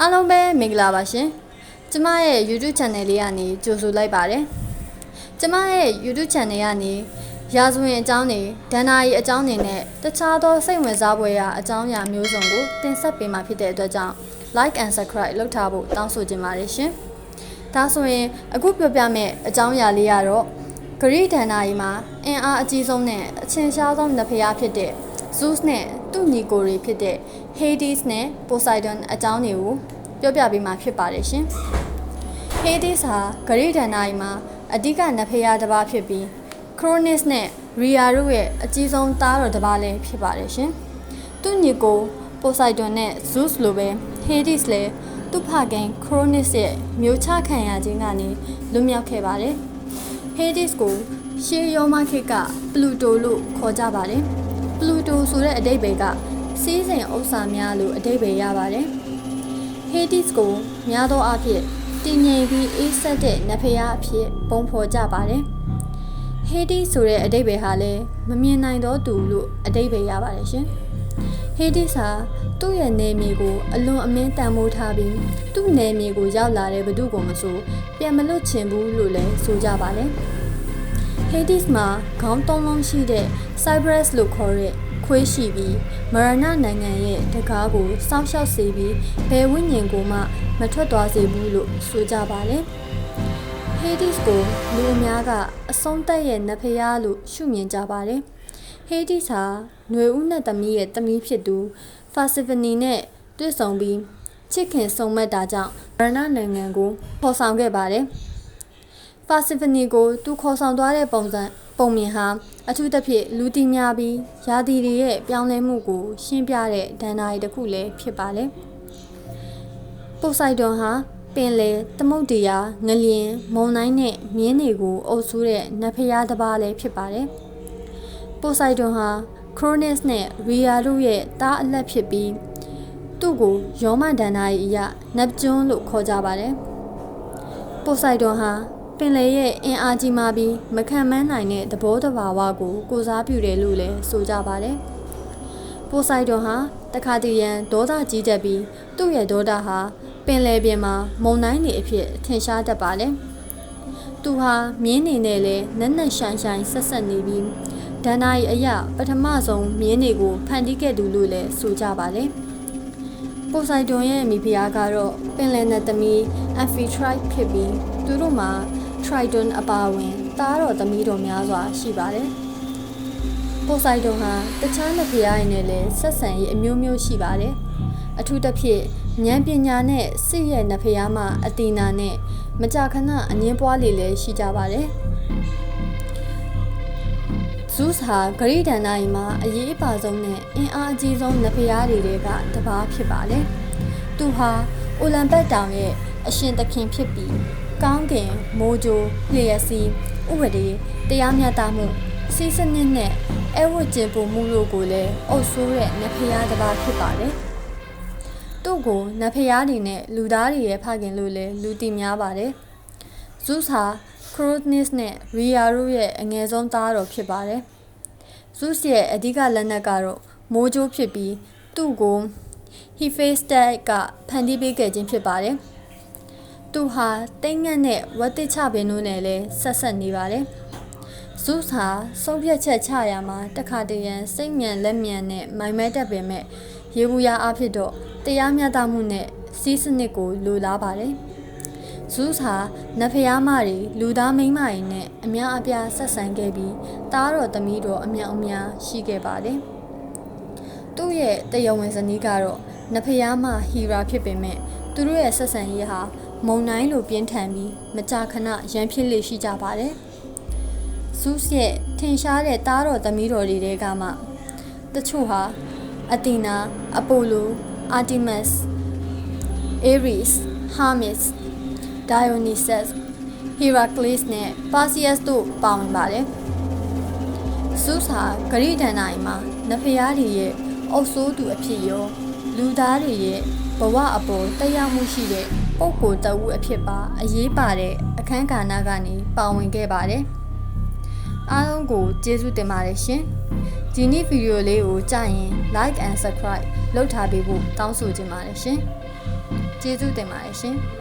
အားလုံးပဲမင်္ဂလာပါရှင်ကျမရဲ့ YouTube channel လေးကနေကြိုဆိုလိုက်ပါတယ်ကျမရဲ့ YouTube channel ကနေရာဇဝင်အကြောင်းတွေဒဏ္ဍာရီအကြောင်းတွေနဲ့တခြားသောစိတ်ဝင်စားဖွယ်ရာအကြောင်းအရာမျိုးစုံကိုတင်ဆက်ပေးမှာဖြစ်တဲ့အတွက်ကြောင့် like and subscribe လုပ်ထားဖို့တောင်းဆိုချင်ပါတယ်ရှင်ဒါဆိုရင်အခုပြောပြမယ့်အကြောင်းအရာလေးကတော့ဂရိဒဏ္ဍာရီမှာအင်အားအကြီးဆုံးနဲ့အချင်းရှားဆုံးနဖျားဖြစ်တဲ့ Zeus နဲ့သူ့ညီကိုတွေဖြစ်တဲ့ Hades နဲ့ Poseidon အကြောင်းတွေကိုပြောပြပေးမှာဖြစ်ပါတယ်ရှင်။ Hades ဟာဂရိဒဏ္ဍာရီမှာအဓိကနဖျားတစ်ပါးဖြစ်ပြီး Cronus နဲ့ Rhea တို့ရဲ့အကြီးဆုံးသားတော်တစ်ပါးလည်းဖြစ်ပါတယ်ရှင်။သူ့ညီကို Poseidon နဲ့ Zeus လိုပဲ Hades လည်းသူ့ဖခင် Cronus ရဲ့မျိုးချခံရခြင်းကနေလွတ်မြောက်ခဲ့ပါတယ်။ Hades ကိုရှေးရောမခေတ်က Pluto လို့ခေါ်ကြပါတယ်။ Pluto ဆိုတဲ့အဓိပ္ပာယ်ကစီးစိမ်ဥစ္စာများလို့အဓိပ္ပာယ်ရပါတယ်။ Hades ကိုများသောအားဖြင့်တည်ငြိမ်ပြီးအေးဆက်တဲ့နဖျားအဖြစ်ပုံဖော်ကြပါတယ်။ Hades ဆိုတဲ့အဓိပ္ပာယ်ဟာလည်းမမြင်နိုင်တော့သူလို့အဓိပ္ပာယ်ရပါတယ်ရှင်။ Hades ဟာသူ့ရဲ့နေမြေကိုအလွန်အမင်းတန်ဖိုးထားပြီးသူ့နေမြေကိုရောက်လာတဲ့ဘသူကိုမဆိုပြန်မလွတ်ချင်ဘူးလို့လည်းဆိုကြပါတယ်။ Hades မှာခေါင်းသုံးလုံးရှိတဲ့ Cyprus လို့ခေါ်တဲ့ခွေးရှိပြီးမရဏနိုင်ငံရဲ့တကားကိုစောင့်ရှောက်စေပြီးဘယ်ဝိညာဉ်ကိုမှမထွက်သွားစေဘူးလို့ဆိုကြပါတယ်။ Hades ကိုလူအများကအဆုံးသက်ရဲ့နဖျားလို့ရှုမြင်ကြပါတယ်။ Hades ဟာຫນွေဦးနဲ့သမီးရဲ့သမီးဖြစ်သူ Persephone နဲ့တွေ့ဆုံပြီးချစ်ခင်ဆုံမက်တာကြောင့်မရဏနိုင်ငံကိုခေါ်ဆောင်ခဲ့ပါတယ်။ Persephone ကိုသူခေါ်ဆောင်သွားတဲ့ပုံစံပုံမြင်ဟာအထူးသဖြင့်လူတီများပြီးယာတီတွေရဲ့ပြောင်းလဲမှုကို ရှင်းပြတဲ့ဒဏ္ဍာရီတစ်ခုလည်းဖြစ်ပါတယ်။ပိုစိုက်ဒွန်ဟာပင်လေသမုတ်တရားငလျင်မုန်တိုင်းနဲ့မြင်းတွေကိုအုပ်စိုးတဲ့နတ်ဖျားတစ်ပါးလည်းဖြစ်ပါတယ်။ပိုစိုက်ဒွန်ဟာခရိုနစ်နဲ့ရီယာတို့ရဲ့တားအလက်ဖြစ်ပြီးသူ့ကိုယောမဒဏ္ဍာရီအရနပ်ကျွန်းလို့ခေါ်ကြပါတယ်။ပိုစိုက်ဒွန်ဟာ ပင်လယ်ရဲ့အင်အားကြီးမားပြီးမခံမန်းနိုင်တဲ့သဘောတဘာဝကိုကိုစားပြုတယ်လို့လည်းဆိုကြပါတယ်။ပိုစိုက်ဒွန်ဟာတခါတည်းရန်ဒေါသကြီးတတ်ပြီးသူ့ရဲ့ဒေါသဟာပင်လယ်ပြင်မှာမုန်တိုင်းတွေအဖြစ်ထင်ရှားတတ်ပါတယ်။သူဟာမြင်းနေနဲ့လည်းနက်နက်ရှိုင်ရှိုင်ဆက်ဆက်နေပြီးဒဏ္ဍာရီအရပထမဆုံးမြင်းတွေကိုဖန်တီးခဲ့သူလို့လည်းဆိုကြပါတယ်။ပိုစိုက်ဒွန်ရဲ့မိဖုရားကတော့ပင်လယ်နတ်သမီးအဖီထရိုက်ဖြစ်ပြီးသူတို့မှာ Triton အပါအဝင်သားတော်သမီးတော်များစွာရှိပါတယ်။ပိုစိုက်ဒွန်ဟာတခြားလက်ဖျားရည်နဲ့လည်းဆက်ဆံရေးအမျိုးမျိုးရှိပါတယ်။အထူးသဖြင့်ဉာဏ်ပညာနဲ့စစ်ရဲ့နဖျားမှအတီနာနဲ့မကြာခဏအငင်းပွားလေလည်းရှိကြပါတယ်။ဇုစ်ဟာဂရိဒန္နာရီမှာအရေးအပါဆုံးနဲ့အင်အားအကြီးဆုံးနဖျားတွေကတပါးဖြစ်ပါတယ်။သူဟာအိုလံပက်တောင်ရဲ့အရှင်သခင်ဖြစ်ပြီး ကောင်းကင်မိုးကြိုးလျှက်စီးဥပဒေတရားမျှတမှုစီးစနစ်နဲ့အဝတ်ကျင်ပုံမှုတို့ကိုလည်းအုပ်ဆိုးတဲ့နဖျားတစ်ပါးဖြစ်ပါတယ်။သူ့ကိုနဖျားတွေနဲ့လူသားတွေရဲ့ဖခင်လို့လည်းလူသိများပါတယ်။ဇုစ်ဟာခရိုနစ်နဲ့ရီယာတို့ရဲ့အငယ်ဆုံးသားတော်ဖြစ်ပါတယ်။ဇုစ်ရဲ့အဓိကလက်နက်ကတော့မိုးကြိုးဖြစ်ပြီးသူ့ကိုဟီဖေးစတက်ကဖန်တီးပေးခဲ့ခြင်းဖြစ်ပါတယ်။ သူဟာတိတ်ငတ်နဲ့ဝတ်တစ်ချပင်တို့နဲ့လည်းဆက်ဆက်နေပါတယ်။ဇုဟာဆုံးဖြတ်ချက်ချရာမှာတခါတရံစိတ်မြန်လက်မြန်နဲ့မိုင်မဲတက်ပင်မဲ့ရေဘူးရအဖြစ်တော့တရားမျှတမှုနဲ့စီးစနစ်ကိုလိုလားပါတယ်။ဇုဟာနဖျားမတွေလူသားမိန်းမတွေနဲ့အများအပြားဆက်ဆံခဲ့ပြီးတားတော်သမီးတော်အမြောက်အများရှိခဲ့ပါတယ်။သူ့ရဲ့တယုံဝင်ဇနီးကတော့နဖျားမဟီရာဖြစ်ပေမဲ့သူတို့ရဲ့ဆက်ဆံရေးဟာ မုံနိုင်လိုပြင်းထန်ပြီးမကြာခဏရန်ဖြစ်လေရှိကြပါတယ်။ဇုစ်ရဲ့ထင်ရှားတဲ့တားတော်သမီးတော်တွေကမှတချို့ဟာအတီနာအပိုလိုအာတီမတ်စ်အေရီစ်ဟာမစ်ဒိုင်ယိုနီဆပ်ဟီရာကလစ်နဲ့ပါစီယပ်တို့ပါဝင်ပါတယ်။ဇုစ်ဟာဂရိဒန်နိုင်မှာနဖျားတွေရဲ့အုပ်စိုးသူအဖြစ်ရောလူသားတွေရဲ့ဘဝအပေါ်တရားမှုရှိတဲ့ ပုဂ္ဂိုလ်တဦးအဖြစ်ပါအရေးပါတဲ့အခန်းကဏ္ဍကနေပါဝင်ခဲ့ပါတယ်။အားလုံးကိုကျေးဇူးတင်ပါတယ်ရှင်။ဒီနေ့ဗီဒီယိုလေးကိုကြရင် like and subscribe လုပ်ထားပေးဖို့တောင်းဆိုချင်ပါတယ်ရှင်။ကျေးဇူးတင်ပါတယ်ရှင်။